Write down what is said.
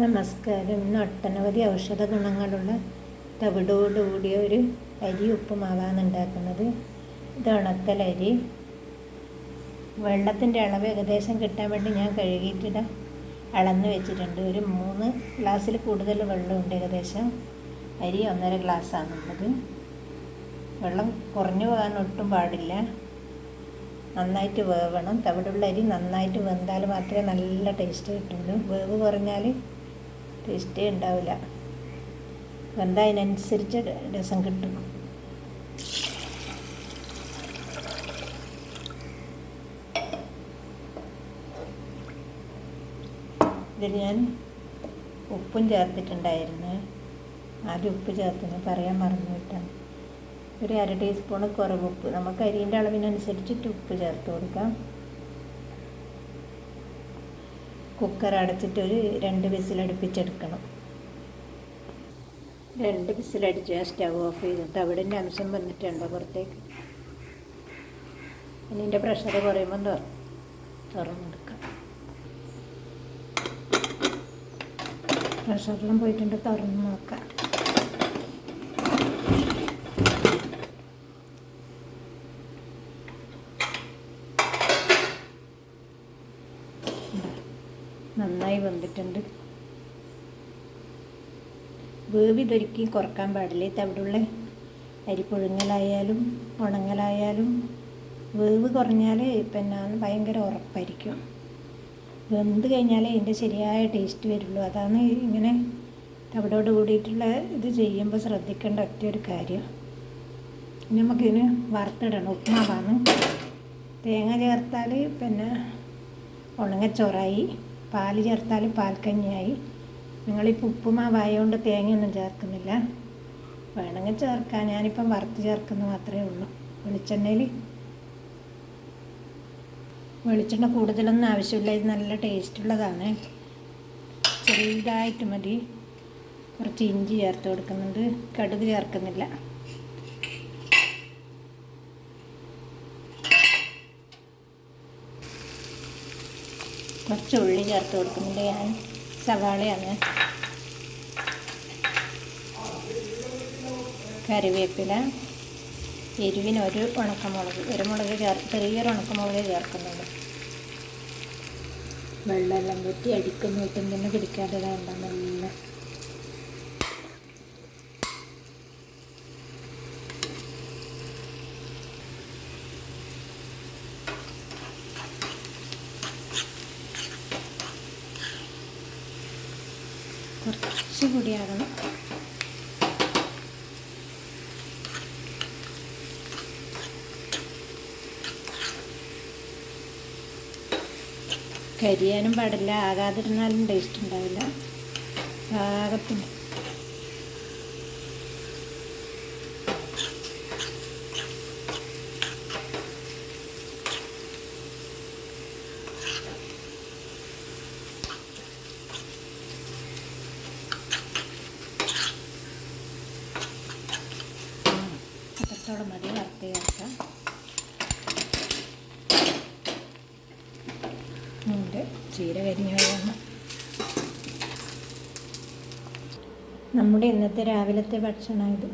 നമസ്കാരം. ഇന്ന് ഒട്ടനവധി ഔഷധ ഗുണങ്ങളുള്ള തവിടോടുകൂടിയ ഒരു അരി ഉപ്പുമാവാണ് ഉണ്ടാക്കുന്നത്. ഇത് ഉണക്കലരി വെള്ളത്തിന്റെ അളവ് ഏകദേശം കിട്ടാൻ വേണ്ടി ഞാൻ കഴുകിയിട്ട് അളന്ന് വെച്ചിട്ടുണ്ട്. ഒരു മൂന്ന് ഗ്ലാസ്സിൽ കൂടുതൽ വെള്ളമുണ്ട് ഏകദേശം. അരി ഒന്നര ഗ്ലാസ്സാണുള്ളത്. വെള്ളം കുറഞ്ഞു പോകാൻ ഒട്ടും പാടില്ല. നന്നായിട്ട് വേവണം. തവിടുള്ള അരി നന്നായിട്ട് വെന്താൽ മാത്രമേ നല്ല ടേസ്റ്റ് കിട്ടുള്ളൂ. വേവ് കുറഞ്ഞാൽ ടേസ്റ്റേ ഉണ്ടാവില്ല. വെന്തതിനനുസരിച്ച് രസം കിട്ടും. ഇതിൽ ഞാൻ ഉപ്പും ചേർത്തിട്ടുണ്ടായിരുന്നു. ആദ്യം ഉപ്പ് ചേർത്തിന് പറയാൻ മറന്നു വിട്ടാണ് ഒരു അര ടീസ്പൂൺ കുറവ് ഉപ്പ് നമുക്ക് അരിന്റെ അളവിനനുസരിച്ചിട്ട് ഉപ്പ് ചേർത്ത് കൊടുക്കാം. കുക്കർ അടച്ചിട്ട് ഒരു രണ്ട് വിസിലടുപ്പിച്ചെടുക്കണം രണ്ട് വിസിലടിച്ച് ആ സ്റ്റവ് ഓഫ് ചെയ്തിട്ട് തവിടിന്റെ അംശം വന്നിട്ടുണ്ടോ പുറത്തേക്ക്. ഇനി ഇതിന്റെ പ്രഷർ കുറയുമ്പോൾ തുറ തുറന്നെടുക്കാം. പ്രഷറിലും പോയിട്ടുണ്ട് തുറന്ന് നോക്കാം. നന്നായി വെന്തിട്ടുണ്ട് വേവിതൊരുക്കി കുറയ്ക്കാൻ പാടില്ല. തവിടുള്ള അരി പുഴുങ്ങലായാലും ഉണങ്ങലായാലും വേവ് കുറഞ്ഞാൽ പിന്നെ ഭയങ്കര ഉറപ്പായിരിക്കും. വെന്ത് കഴിഞ്ഞാലേ അതിന്റെ ശരിയായ ടേസ്റ്റ് വരുള്ളൂ. അതാണ് ഇങ്ങനെ തവിടോട് കൂടിയിട്ടുള്ള ഇത് ചെയ്യുമ്പോൾ ശ്രദ്ധിക്കേണ്ട ഒറ്റ കാര്യം. ഇനി നമുക്കിതിന് വറുത്തിടണം. ഉപ്മാവാണ്. തേങ്ങ ചേർത്താൽ പിന്നെ ഉണങ്ങച്ചോറായി. പാൽ ചേർത്താൽ പാൽക്കഞ്ഞിയായി നിങ്ങളിപ്പോൾ ഉപ്പുമാവായതുകൊണ്ട് തേങ്ങയൊന്നും ചേർക്കുന്നില്ല. വേണമെങ്കിൽ ചേർക്കാം. ഞാനിപ്പം വറുത്ത് ചേർക്കുന്ന മാത്രമേ ഉള്ളൂ. വെളിച്ചെണ്ണയിൽ വെളിച്ചെണ്ണ കൂടുതലൊന്നും ആവശ്യമില്ല. ഇത് നല്ല ടേസ്റ്റുള്ളതാണ്. ചെറുതായിട്ട് മതി. കുറച്ച് ഇഞ്ചി ചേർത്ത് കൊടുക്കുന്നുണ്ട്. കടുക് ചേർക്കുന്നില്ല. കുറച്ച് ഉള്ളി ചേർത്ത് കൊടുക്കുന്നുണ്ട് ഞാൻ സവാളയാണ്. കറിവേപ്പില എരിവിന് ഒരു ഉണക്കമുളക് ഒരു മുളക് ചേർ ചെറിയൊരു ഉണക്കമുളക് ചേർക്കുന്നുണ്ട്. വെള്ളമെല്ലാം കൂട്ടി അടിക്കുന്നു. തന്നെ പിടിക്കാതെ വേണ്ട നല്ല കുറച്ച് ആകണം കരിയാനും പാടില്ല. ആകാതിരുന്നാലും ടേസ്റ്റ് ഉണ്ടാവില്ല. പാകത്തിന് അത്രത്തോളം മതി വറുത്ത് ചേർക്കാം. ഉണ്ട് ചീര കരിഞ്ഞു നമ്മുടെ ഇന്നത്തെ രാവിലത്തെ ഭക്ഷണം ഇത്.